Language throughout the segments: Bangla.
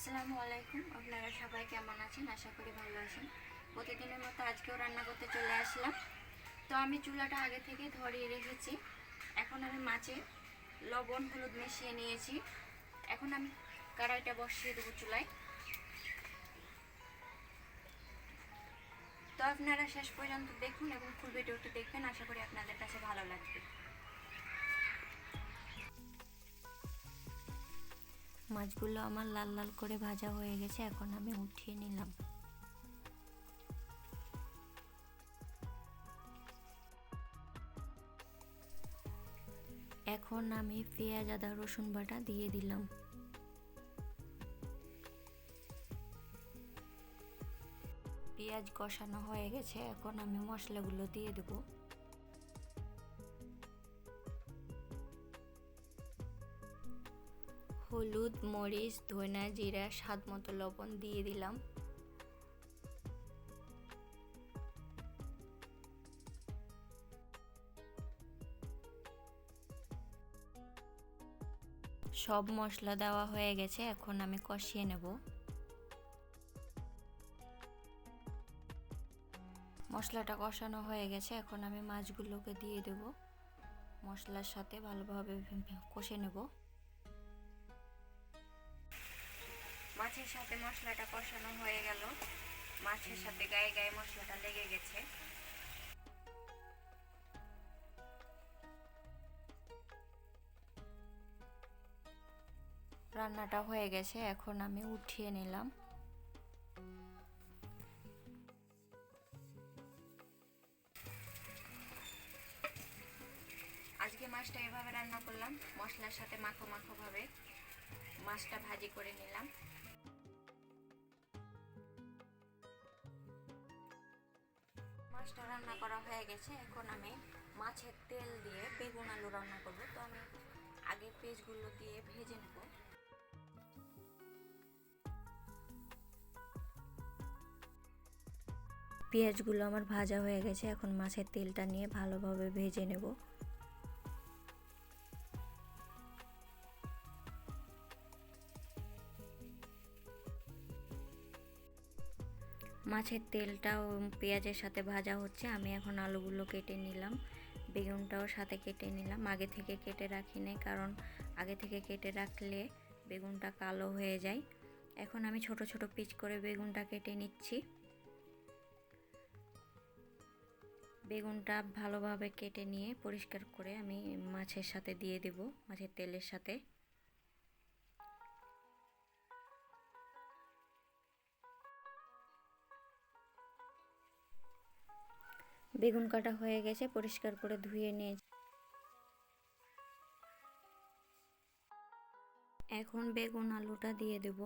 আসসালামু আলাইকুম। আপনারা সবাই কেমন আছেন? আশা করি ভালো আছেন। প্রতিদিনের মতো আজকেও রান্না করতে চলে আসলাম। তো আমি চুলাটা আগে থেকে ধরিয়ে রেখেছি। এখন আমি মাছে লবণ, হলুদ মিশিয়ে নিয়েছি। এখন আমি কড়াইটা বসিয়ে দেবো চুলায়। তো আপনারা শেষ পর্যন্ত দেখুন এবং ফুল ভিডিওটি দেখবেন। আশা করি আপনাদের কাছে ভালো লাগবে। মাছগুলো আমার লাল লাল করে ভাজা হয়ে গেছে, এখন আমি উঠিয়ে নিলাম। এখন আমি পেঁয়াজ, আদা, রসুন বাটা দিয়ে দিলাম। পেঁয়াজ কষানো হয়ে গেছে, এখন আমি মশলাগুলো দিয়ে দেবো। হলুদ, মরিচ ধনা জিরা, স্বাদ মতো লবণ দিয়ে দিলাম। সব মশলা দেওয়া হয়ে গেছে, এখন আমি কষিয়ে নেব। মশলাটা কষানো হয়ে গেছে, এখন আমি মাছগুলোকে দিয়ে দেব। মশলার সাথে ভালোভাবে কষে নেব। মাছের সাথে মশলাটা কষানো হয়ে গেল। মাছের সাথে গায়ে গায়ে মশলাটা লেগে গেছে। রান্নাটা হয়ে গেছে, এখন আমি উঠিয়ে নিলাম। আজকে মাছটা এভাবে রান্না করলাম, মশলার সাথে মাখো মাখো ভাবে মাছটা ভাজি করে নিলাম। মাছটা রান্না করা হয়ে গেছে। এখন আমি মাছের তেল দিয়ে বেগুন আলু রান্না করব। তো আমি আগে পেঁয়াজগুলো দিয়ে ভেজে নেব। পেঁয়াজগুলো আমার ভাজা হয়ে গেছে। এখন মাছের তেলটা নিয়ে ভালোভাবে ভেজে নেব। মাছের তেলটাও পেঁয়াজের সাথে ভাজা হচ্ছে। আমি এখন আলুগুলো কেটে নিলাম, বেগুনটাও সাথে কেটে নিলাম। আগে থেকে কেটে রাখি নাই, কারণ আগে থেকে কেটে রাখলে বেগুনটা কালো হয়ে যায়। এখন আমি ছোট ছোট পিচ করে বেগুনটা কেটে নিচ্ছি। বেগুনটা ভালোভাবে কেটে নিয়ে পরিষ্কার করে আমি মাছের সাথে দিয়ে দেব, মাছের তেলের সাথে। বেগুন কাটা হয়ে গেছে, পরিষ্কার করে ধুয়ে নিয়ে এখন বেগুন আলুটা দিয়ে দেব।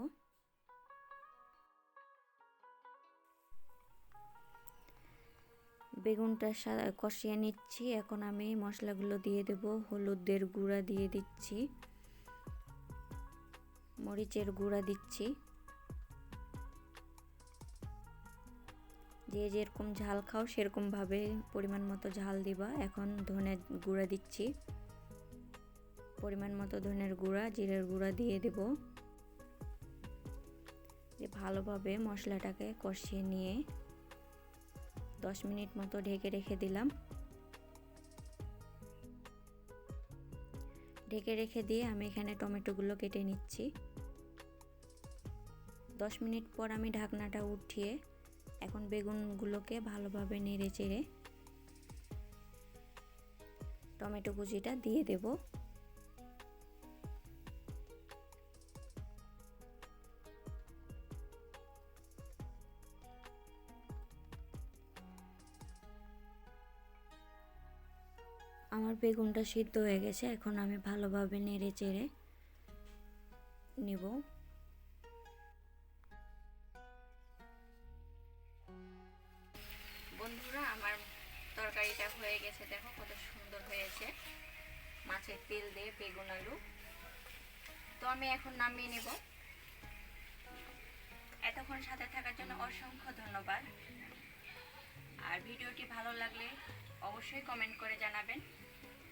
বেগুনটা কষিয়ে নিচ্ছি। এখন আমি মশলাগুলো দিয়ে দেব। হলুদের গুঁড়া দিয়ে দিচ্ছি। মরিচের গুঁড়া দিচ্ছি। যে যেরকম ঝাল খাও, সেরকমভাবে পরিমাণ মতো ঝাল দিবা। এখন ধনের গুঁড়া দিচ্ছি। পরিমাণ মতো ধনের গুঁড়া, জিরের গুঁড়া দিয়ে দেব। যে ভালোভাবে মশলাটাকে কষিয়ে নিয়ে দশ মিনিট মতো ঢেকে রেখে দিলাম। ঢেকে রেখে দিয়ে আমি এখানে টমেটোগুলো কেটে নিচ্ছি। দশ মিনিট পর আমি ঢাকনাটা উঠিয়ে এখন বেগুনগুলোকে ভালোভাবে নেড়ে চেড়ে টমেটো কুচিটা দিয়ে দেব। আমার বেগুনটা সিদ্ধ হয়ে গেছে, এখন আমি ভালোভাবে নেড়ে চেড়ে নেব। হয়ে গেছে। দেখো কত সুন্দর হয়েছে। মাছের তেল দিয়ে বেগুন আলু। তো আমি এখন নামিয়ে নেব। এতক্ষণ সাথে থাকার জন্য অসংখ্য ধন্যবাদ। আর ভিডিওটি ভালো লাগলে অবশ্যই কমেন্ট করে জানাবেন।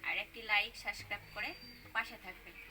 আর একটি লাইক, সাবস্ক্রাইব করে পাশে থাকবেন।